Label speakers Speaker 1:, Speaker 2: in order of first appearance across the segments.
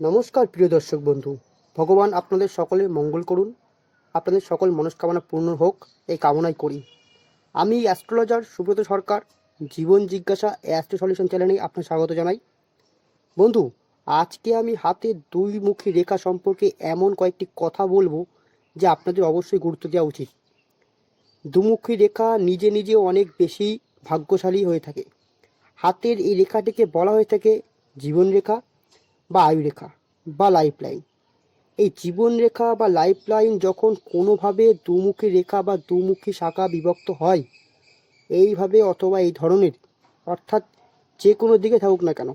Speaker 1: নমস্কার, প্রিয় দর্শক বন্ধু। ভগবান আপনাদের সকলে মঙ্গল করুন। আপনাদের সকল মনস্কামনা পূর্ণ হোক, এই কামনাই করি। আমি অ্যাস্ট্রোলজার সুব্রত সরকার, জীবন জিজ্ঞাসা অ্যাস্ট্রো সলিউশন চ্যানেলে আপনার স্বাগত জানাই। বন্ধু, আজকে আমি হাতে দুই মুখী রেখা সম্পর্কে এমন কয়েকটি কথা বলব যে আপনাদের অবশ্যই গুরুত্ব দেওয়া উচিত। দুমুখী রেখা নিজে নিজে অনেক বেশি ভাগ্যশালী হয়ে থাকে। হাতের এই রেখাটিকে বলা হয়ে থাকে জীবন রেখা। বা আয়ু রেখা বা লাইফ লাইন এই জীবন রেখা বা লাইফ লাইন যখন কোনোভাবে দুমুখী রেখা বা দুমুখী শাখা বিভক্ত হয়, এইভাবে অথবা এই ধরনের, অর্থাৎ যে কোনো দিকে থাকুক না কেন,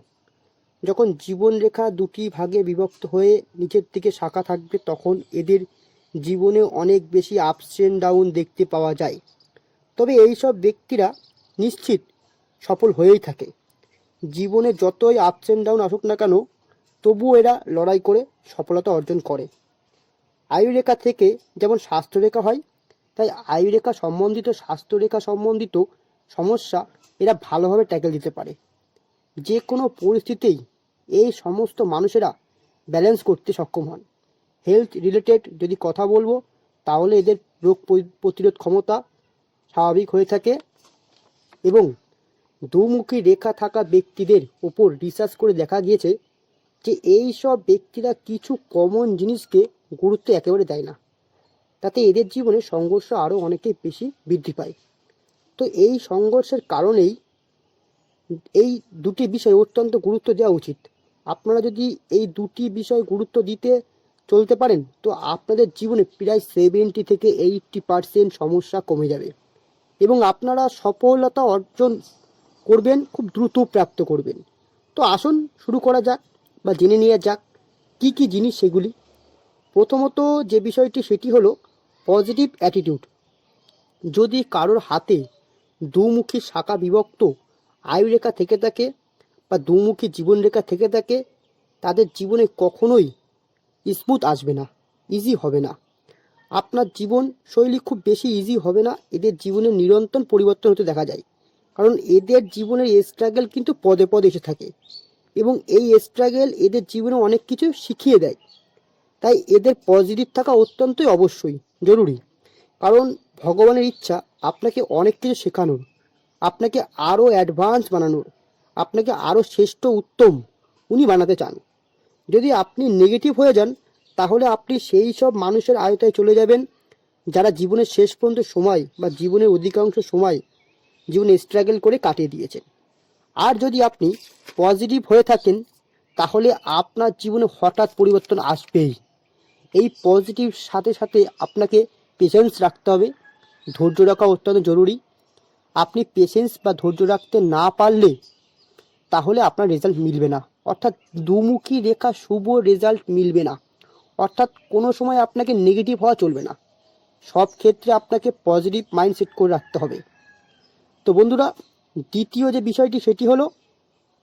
Speaker 1: যখন জীবন রেখা দুটি ভাগে বিভক্ত হয়ে নিচের দিকে শাখা থাকবে, তখন এদের জীবনে অনেক বেশি আপস অ্যান্ড ডাউন দেখতে পাওয়া যায়। তবে এইসব ব্যক্তিরা নিশ্চিত সফল হয়েই থাকে। জীবনে যতই আপস অ্যান্ড ডাউন আসুক না কেন তবুও এরা লড়াই করে সফলতা অর্জন করে। আয়ুরেখা থেকে যেমন স্বাস্থ্যরেখা হয়, তাই আয়ুরেখা সম্বন্ধিত, স্বাস্থ্যরেখা সম্বন্ধিত সমস্যা এরা ভালোভাবে ট্যাকেল দিতে পারে। যে কোনো পরিস্থিতিতেই এই সমস্ত মানুষেরা ব্যালেন্স করতে সক্ষম হন। হেলথ রিলেটেড যদি কথা বলব, তাহলে এদের রোগ প্রতিরোধ ক্ষমতা স্বাভাবিক হয়ে থাকে এবং দুমুখী রেখা থাকা ব্যক্তিদের ওপর রিসার্চ করে দেখা গিয়েছে যে এই সব ব্যক্তিরা কিছু কমন জিনিসকে গুরুত্ব একেবারে দেয় না। তাতে এদের জীবনে সংঘর্ষ আরও অনেকেই বেশি বৃদ্ধি পায়। তো এই সংঘর্ষের কারণেই এই দুটি বিষয় অত্যন্ত গুরুত্ব দেওয়া উচিত। আপনারা যদি এই দুটি বিষয় গুরুত্ব দিতে চলতে পারেন, তো আপনাদের জীবনে প্রায় সেভেন্টি থেকে এইটটি পার্সেন্ট সমস্যা কমে যাবে। এবং আপনারা সফলতা অর্জন করবেন, খুব দ্রুত প্রাপ্ত করবেন। তো আসুন, শুরু করা যাক। বা জেনে নেওয়া যাক কি কি জিনিস সেগুলি। প্রথমত যে বিষয়টি, সেটি হলো পজিটিভ অ্যাটিটিউড যদি কারোর হাতে দুমুখী শাখা বিভক্ত আয়ুরেখা থেকে থাকে বা দুমুখী জীবনরেখা থেকে থাকে, তাদের জীবনে কখনোই স্মুথ আসবে না ইজি হবে না। আপনার জীবন শৈলী খুব বেশি ইজি হবে না, এদের জীবনে নিরন্তর পরিবর্তন হতে দেখা যায়। কারণ এদের জীবনের স্ট্রাগল কিন্তু পদে পদে এসে থাকে। এবং এই স্ট্রাগল এদের জীবনে অনেক কিছু শিখিয়ে দেয়। তাই এদের পজিটিভ থাকা অত্যন্তই অবশ্যই জরুরি। কারণ ভগবানের ইচ্ছা আপনাকে অনেক কিছু শেখানোর, আপনাকে আরও অ্যাডভান্স বানানোর, আপনাকে আরও শ্রেষ্ঠ উত্তম উনি বানাতে চান। যদি আপনি নেগেটিভ হয়ে যান, তাহলে আপনি সেই সব মানুষের আয়তায় চলে যাবেন, যারা জীবনের শেষ পর্যন্ত সময় বা জীবনের অধিকাংশ সময়, জীবনে স্ট্রাগল করে কাটিয়ে দিয়েছেন। আর যদি আপনি পজিটিভ হয়ে থাকেন, তাহলে আপনার জীবনে হঠাৎ পরিবর্তন আসবেই। এই পজিটিভ সাথে সাথে আপনাকে পেশেন্স রাখতে হবে। ধৈর্য রাখা অত্যন্ত জরুরি। আপনি পেশেন্স বা ধৈর্য রাখতে না পারলে, তাহলে আপনার রেজাল্ট মিলবে না। অর্থাৎ দুমুখী রেখা শুভ রেজাল্ট মিলবে না। অর্থাৎ কোনো সময় আপনাকে নেগেটিভ হওয়া চলবে না। সব ক্ষেত্রে আপনাকে পজিটিভ মাইন্ডসেট করে রাখতে হবে। তো বন্ধুরা দ্বিতীয় যে বিষয়টি সেটি হলো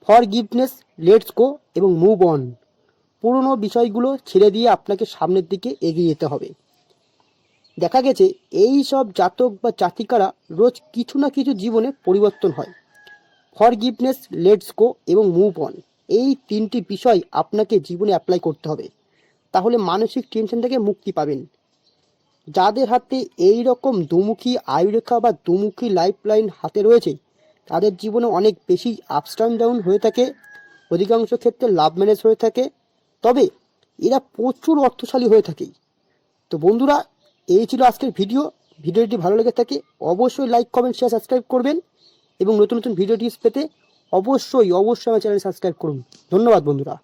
Speaker 1: ফর গিভনেস লেটস গো এবং মুভ অন পুরনো বিষয়গুলো ছেড়ে দিয়ে আপনাকে সামনের দিকে এগিয়ে যেতে হবে। দেখা গেছে এই সব জাতক বা জাতিকারা রোজ কিছু না কিছু জীবনে পরিবর্তন হয়। ফর গিভনেস লেটস গো এবং মুভ অন এই তিনটি বিষয় আপনাকে জীবনে অ্যাপ্লাই করতে হবে। তাহলে মানসিক টেনশন থেকে মুক্তি পাবেন। যাদের হাতে এই রকম দুমুখী আয়ুরেখা বা দুমুখী লাইফ লাইন হাতে রয়েছে তাদের জীবনে অনেক বেশি আপস ডাউন হয়ে থাকে, অধিকাংশ ক্ষেত্রে লাভ ম্যানেজ হয়ে থাকে, তবে এরা প্রচুর অর্থশালী হয়ে থাকে। তো বন্ধুরা, এই ছিল আজকের ভিডিও ভিডিওটি ভালো লেগে থাকে, অবশ্যই লাইক কমেন্ট শেয়ার সাবস্ক্রাইব করবেন এবং নতুন নতুন ভিডিও টিপস পেতে অবশ্যই অবশ্যই আমার চ্যানেল সাবস্ক্রাইব করুন। ধন্যবাদ বন্ধুরা।